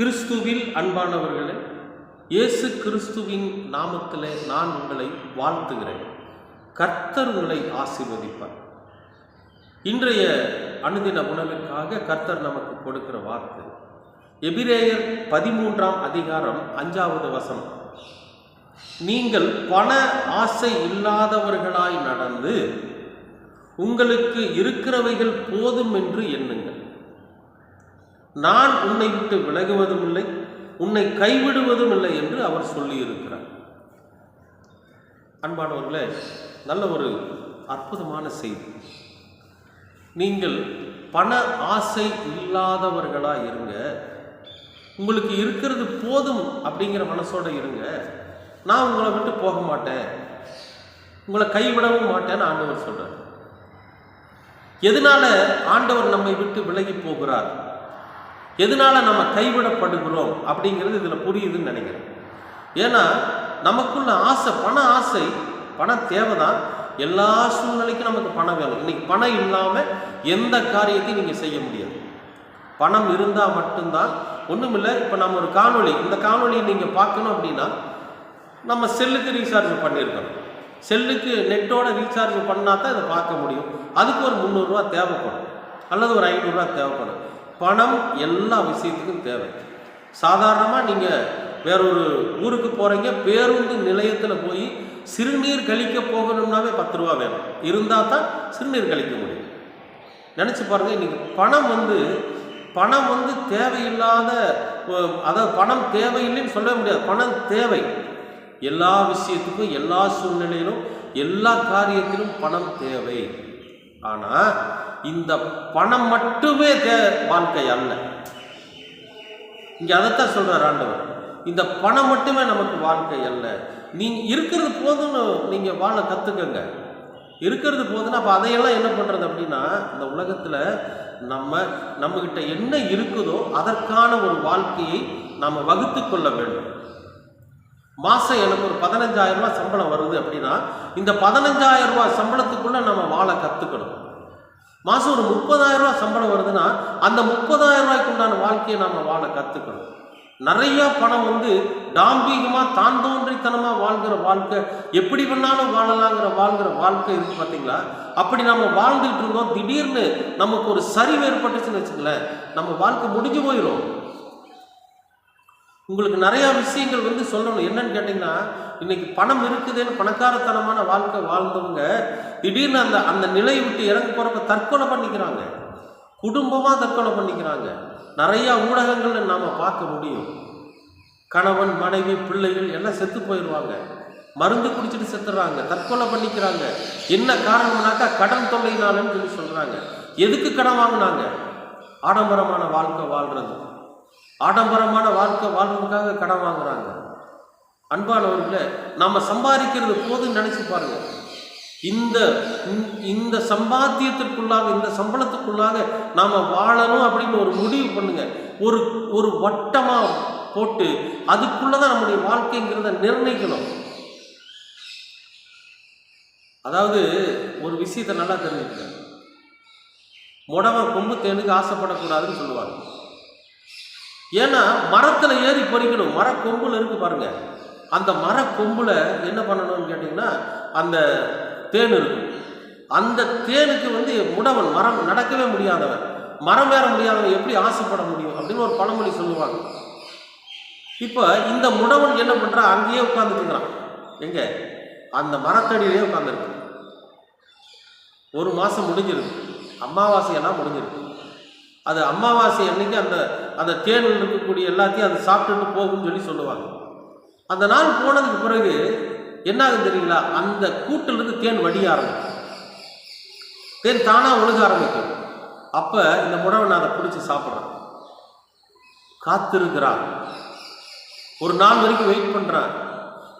கிறிஸ்துவில் அன்பானவர்களே இயேசு கிறிஸ்துவின் நாமத்தில் நான் உங்களை வாழ்த்துகிறேன். கர்த்தர் உங்களை ஆசீர்வதிப்பார். இன்றைய அனுதின உணவிற்காக கர்த்தர் நமக்கு கொடுக்கிற வார்த்தை எபிரேயர் பதிமூன்றாம் அதிகாரம் அஞ்சாவது வசனம். நீங்கள் பண ஆசை இல்லாதவர்களாய் நடந்து உங்களுக்கு இருக்கிறவைகள் போதும் என்று எண்ணுங்கள். நான் உன்னை விட்டு விலகுவதும் இல்லை உன்னை கைவிடுவதும் இல்லை என்று அவர் சொல்லியிருக்கிறார். அன்பானவர்களே நல்ல ஒரு அற்புதமான செய்தி. நீங்கள் பண ஆசை இல்லாதவர்களாக இருங்க. உங்களுக்கு இருக்கிறது போதும் அப்படிங்கிற மனசோட இருங்க. நான் உங்களை விட்டு போக மாட்டேன். உங்களை கைவிடவும் மாட்டேன்னு ஆண்டவர் சொல்கிறார் எதனால ஆண்டவர் நம்மை விட்டு விலகி போகிறார்? எதனால் நம்ம கைவிடப்படுகிறோம் அப்படிங்கிறது இதில் புரியுதுன்னு நினைக்கிறேன். ஏன்னா நமக்குள்ள ஆசை பண ஆசை பண தேவைதான். எல்லா சூழ்நிலைக்கும் நமக்கு பணம் வேணும். இன்றைக்கி பணம் இல்லாமல் எந்த காரியத்தையும் நீங்கள் செய்ய முடியாது. பணம் இருந்தால் மட்டும்தான் ஒன்றுமில்லை இப்போ நம்ம ஒரு காணொலி இந்த காணொலியை நீங்கள் பார்க்கணும் அப்படின்னா நம்ம செல்லுக்கு ரீசார்ஜ் பண்ணியிருக்கணும். செல்லுக்கு நெட்டோட ரீசார்ஜ் பண்ணால் தான் இதை பார்க்க முடியும். அதுக்கு ஒரு முந்நூறுரூவா தேவைப்படும். அல்லது ஒரு ஐநூறுரூவா தேவைப்படும். பணம் எல்லா விஷயத்துக்கும் தேவை. சாதாரணமாக நீங்கள் வேறொரு ஊருக்கு போகிறீங்க பேருந்து நிலையத்தில் போய் சிறுநீர் கழிக்க போகணும்னாவே பத்து ரூபா வேணும். இருந்தால் தான் சிறுநீர் கழிக்க முடியும். நினச்சி பாருங்கள் இன்றைக்கி பணம் வந்து பணம் வந்து தேவையில்லாத அதாவது பணம் தேவையில்லைன்னு சொல்ல முடியாது. பணம் தேவை. எல்லா விஷயத்துக்கும் எல்லா சூழ்நிலையிலும் எல்லா காரியத்திலும் பணம் தேவை. ஆனால் இந்த பணம் மட்டுமே தே வாழ்க்கை அல்ல. இங்கே அதைத்தான் சொல்கிறார் ஆண்டவர். இந்த பணம் மட்டுமே நமக்கு வாழ்க்கை அல்ல. நீங்கள் இருக்கிறது போதும்னு நீங்கள் வாழ கற்றுக்கங்க இருக்கிறது போதுன்னா அப்போ அதையெல்லாம் என்ன பண்ணுறது அப்படின்னா இந்த உலகத்தில் நம்ம நம்மக்கிட்ட என்ன இருக்குதோ அதற்கான ஒரு வாழ்க்கையை நாம் வகுத்து கொள்ள வேண்டும். மாதம் எனக்கு ஒரு பதினஞ்சாயிரம் ரூபாய் சம்பளம் வருது அப்படின்னா இந்த பதினஞ்சாயிரம் ரூபாய் சம்பளத்துக்குள்ளே நம்ம வாழ கற்றுக்கணும் மாதம் ஒரு முப்பதாயிரம் ரூபாய் சம்பளம் வருதுன்னா அந்த முப்பதாயிரம் ரூபாய்க்கு உண்டான வாழ்க்கையை நம்ம வாழ கற்றுக்கணும் நிறைய பணம் வந்து டாம்பீகமாக தான் தோன்றித்தனமாக வாழ்கிற வாழ்க்கை எப்படி வேணாலும் வாழலாங்கிற வாழ்கிற வாழ்க்கை இருக்கு பார்த்தீங்களா அப்படி நம்ம வாழ்ந்துட்டு இருந்தோம் திடீர்னு நமக்கு ஒரு சரிவு ஏற்பட்டுச்சுன்னு வச்சுக்கல நம்ம வாழ்க்கை முடிஞ்சு போயிடும் உங்களுக்கு நிறைய விஷயங்கள் வந்து சொல்லணும். என்னன்னு கேட்டிங்கன்னா இன்னைக்கு பணம் இருக்குதுன்னு பணக்காரத்தனமான வாழ்க்கை வாழ்ந்தவங்க திடீர்னு அந்த அந்த நிலையை விட்டு இறங்க போகிறப்ப தற்கொலை பண்ணிக்கிறாங்க. குடும்பமாக தற்கொலை பண்ணிக்கிறாங்க. நிறையா ஊடகங்கள்ல நாம் பார்க்க முடியும். கணவன் மனைவி பிள்ளைகள் எல்லாம் செத்து போயிடுவாங்க. மருந்து குடிச்சிட்டு செத்துறாங்க. தற்கொலை பண்ணிக்கிறாங்க. என்ன காரணம்னாக்கா கடன் தொல்லைனாலன்னு சொல்லி சொல்கிறாங்க எதுக்கு கடன் வாங்கினாங்க? ஆடம்பரமான வாழ்க்கை வாழ்றது. ஆடம்பரமான வாழ்க்கை வாழ்றதுக்காக கடன் வாங்குறாங்க. அன்பானவர்களே நம்ம சம்பாதிக்கிறது போதுன்னு நினச்சி பாருங்க. இந்த இந்த- இந்த சம்பாத்தியத்திற்குள்ளாக இந்த சம்பளத்துக்குள்ளாக நாம் வாழணும் அப்படின்னு ஒரு முடிவு பண்ணுங்க. ஒரு ஒரு வட்டமாக போட்டு அதுக்குள்ளே தான் நம்முடைய வாழ்க்கைங்கிறத நிர்ணயிக்கணும். அதாவது ஒரு விஷயத்தை நல்லா தெரிஞ்சுக்க முடவை கொம்பு தேனுக்கு ஆசைப்படக்கூடாதுன்னு சொல்லுவாங்க. ஏன்னா மரத்தில் ஏறி பறிக்கணும். மர கொம்புல இருக்கு பாருங்க. அந்த மர என்ன பண்ணணும்னு கேட்டிங்கன்னா அந்த தேன் இருக்கும். அந்த தேனுக்கு வந்து முடவன் மரம் நடக்கவே முடியாதவன். மரம் ஏற முடியாதவன் எப்படி ஆசைப்பட முடியும் அப்படின்னு ஒரு பழமொழி சொல்லுவாங்க. இப்போ இந்த முடவன் என்ன பண்ணுறான் அங்கேயே உட்காந்துட்டுங்கிறான் எங்க? அந்த மரத்தடியிலே உட்காந்துருக்கு ஒரு மாதம் முடிஞ்சிருக்கு. அமாவாசையெல்லாம் முடிஞ்சிருக்கு. அது அமாவாசை அன்னைக்கு அந்த அந்த தேனில் இருக்கக்கூடிய எல்லாத்தையும் அதை சாப்பிட்டுட்டு போகும்னு சொல்லி சொல்லுவாங்க. அந்த நாள் போனதுக்கு பிறகு என்ன ஆகுது தெரியுங்களா? அந்த கூட்டிலிருந்து தேன் வடிய ஆரம்பிக்கும். தேன் தானாக ஒழுக ஆரம்பிக்கும். அப்போ இந்த முடவன் அதை பிடிச்சி சாப்பிட்றேன். காத்திருக்கிறான் ஒரு நாள் வரைக்கும் வெயிட் பண்ணுறான்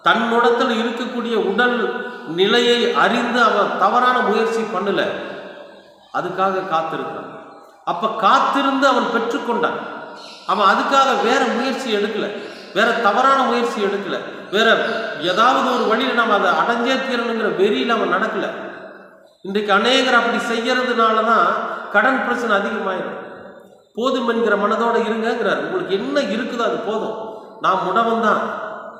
தன்னிடத்தில் இருக்கக்கூடிய உடல் நிலையை அறிந்து அவன் தவறான முயற்சி பண்ணல. அதுக்காக காத்திருக்கிறான். அப்போ காத்திருந்து அவன் பெற்றுக்கொண்டான். அவன் அதுக்காக வேற முயற்சி எடுக்கலை. வேற தவறான முயற்சி எடுக்கலை. வேற ஏதாவது ஒரு வழியில் நம்ம அதை அடைஞ்சே தீரணுங்கிற வெறியில் அவன் நடக்கலை. இன்றைக்கு அநேகர் அப்படி செய்யறதுனால தான் கடன் பிரச்சனை அதிகமாயிடும் போதும் என்கிற மனதோடு இருங்கிறார் உங்களுக்கு என்ன இருக்குதோ அது போதும். நான் முடவன் தான்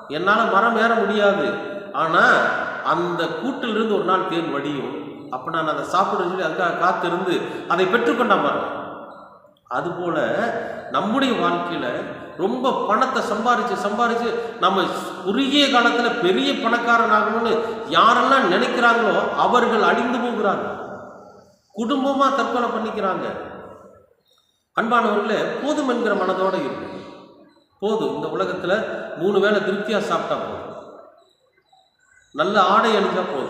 என்னால் மரம் ஏற முடியாது. ஆனால் அந்த கூட்டிலிருந்து ஒரு நாள் தேன் வடியும். அப்போ நான் அதை சாப்பிடுன்னு சொல்லி அதுக்காக காத்திருந்து அதை பெற்றுக்கொண்டா பாருங்க. அதுபோல நம்முடைய வாழ்க்கையில் ரொம்ப பணத்தை சம்பாரித்து சம்பாரித்து நம்ம குறுகிய காலத்தில் பெரிய பணக்காரன் ஆகணும்னு யாரெல்லாம் நினைக்கிறாங்களோ அவர்கள் அழிந்து போகிறாங்க. குடும்பமாக தற்கொலை பண்ணிக்கிறாங்க. அன்பானவர்களே போதும் என்கிற மனதோட இருக்கு போதும். இந்த உலகத்தில் மூணு வேளை திருப்தியாக சாப்பிட்டா போதும். நல்ல ஆடை அணிஞ்சால் போதும்.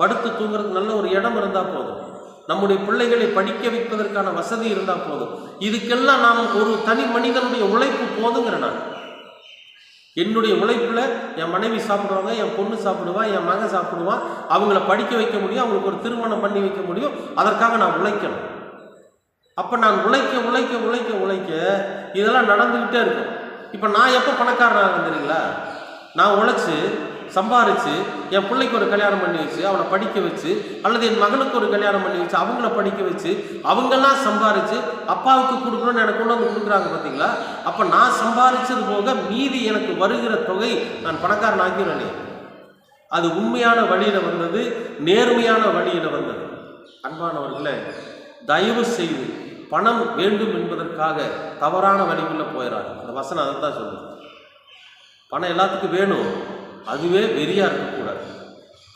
படுத்து தூங்குறதுக்கு நல்ல ஒரு இடம் இருந்தால் போதும். நம்முடைய பிள்ளைகளை படிக்க வைப்பதற்கான வசதி இருந்தால் போதும். இதுக்கெல்லாம் நாம் ஒரு தனி மனிதனுடைய உழைப்பு போதுங்கிற நான். என்னுடைய உழைப்பில் என் மனைவி சாப்பிடுவாங்க என் பொண்ணு சாப்பிடுவா என் மகன் சாப்பிடுவான் அவங்கள படிக்க வைக்க முடியும் அவங்களுக்கு ஒரு திருமணம் பண்ணி வைக்க முடியும். அதற்காக நான் உழைக்கணும். அப்போ நான் உழைக்க உழைக்க உழைக்க உழைக்க இதெல்லாம் நடந்துக்கிட்டே இருக்கும். இப்போ நான் எப்போ பணக்காரனாக தெரியுங்களா? நான் உழைச்சி சம்பாரித்து என் பிள்ளைக்கு ஒரு கல்யாணம் பண்ணி வச்சு அவனை படிக்க வச்சு அல்லது என் மகனுக்கு ஒரு கல்யாணம் பண்ணி வச்சு அவங்கள படிக்க வச்சு அவங்கெல்லாம் சம்பாரித்து அப்பாவுக்கு கொடுக்கணும்னு எனக்கு கொண்டு வந்து கொடுக்குறாங்க பார்த்தீங்களா அப்போ நான் சம்பாரித்தது போக மீதி எனக்கு வருகிற தொகை நான் பணக்காரன் ஆக்கிறேனே அது உண்மையான வழியில் வந்தது நேர்மையான வழியில் வந்தது. அன்பானவர்களே தயவு செய்து பணம் வேண்டும் என்பதற்காக தவறான வழிகளில் போயிடாது அந்த வசனம் அதை தான் சொல்லுது. பணம் எல்லாத்துக்கும் வேணும். அதுவே வெறியாக இருக்கக்கூடாது.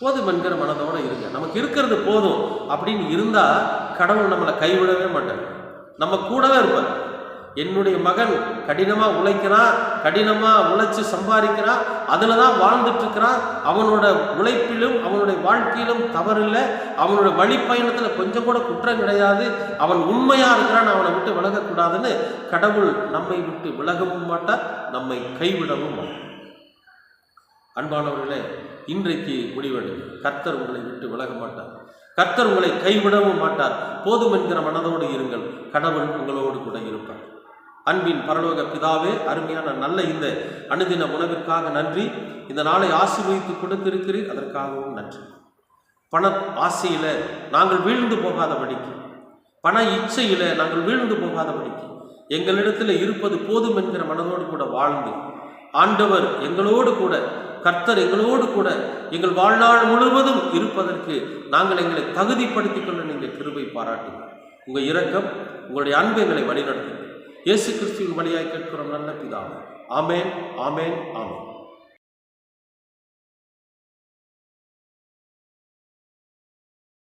போதும் என்கிற மனதோட இருங்க. நமக்கு இருக்கிறது போதும். அப்படின்னு இருந்தால் கடவுள் நம்மளை கைவிடவே மாட்டார். நம்ம கூடவே இருப்பார். என்னுடைய மகன் கடினமாக உழைக்கிறான் கடினமாக உழைச்சி சம்பாதிக்கிறான் அதில் தான் வாழ்ந்துட்டுருக்கிறான் அவனோட உழைப்பிலும் அவனுடைய வாழ்க்கையிலும் தவறில்லை. அவனோட வழிப்பயணத்தில் கொஞ்சம் கூட குற்றம் கிடையாது. அவன் உண்மையாக இருக்கிறான் அவனை விட்டு விலகக்கூடாதுன்னு கடவுள் நம்மை விட்டு விலகவும் மாட்டார் நம்மை கைவிடவும் மாட்டார். அன்பானவர்களே இன்றைக்கு முடிவெடுங்க. கர்த்தர் உங்களை விட்டு விலக மாட்டார். கர்த்தர் உங்களை கைவிடவும் மாட்டார். போதும் என்கிற மனதோடு இருங்கள். கடவுள் உங்களோடு கூட இருப்பார். அன்பின் பரலோக பிதாவே அருமையான நல்ல இந்த அனுதின உணவிற்காக நன்றி. இந்த நாளை ஆசீர்வதித்து கொடுத்திருக்கிறீர். அதற்காகவும் நன்றி. பண ஆசையில நாங்கள் வீழ்ந்து போகாதபடிக்கு பண இச்சையில நாங்கள் வீழ்ந்து போகாதபடிக்கு எங்களிடத்தில் இருப்பது போதும் என்கிற மனதோடு கூட வாழ்ந்து ஆண்டவர் எங்களோடு கூட கர்த்தர் எங்களோடு கூட எங்கள் வாழ்நாள் முழுவதும் இருப்பதற்கு நாங்கள் எங்களை தகுதிப்படுத்திக் கொள்ள நீங்கள் கிருபை பாராட்டுங்கள். உங்கள் இரக்கம் உங்களுடைய அன்பு எங்களை வழிநடத்துங்கள். இயேசு கிறிஸ்துவின் வழியாக கேட்கிறோம் நல்ல பிதாவே. ஆமேன் ஆமேன் ஆமேன்.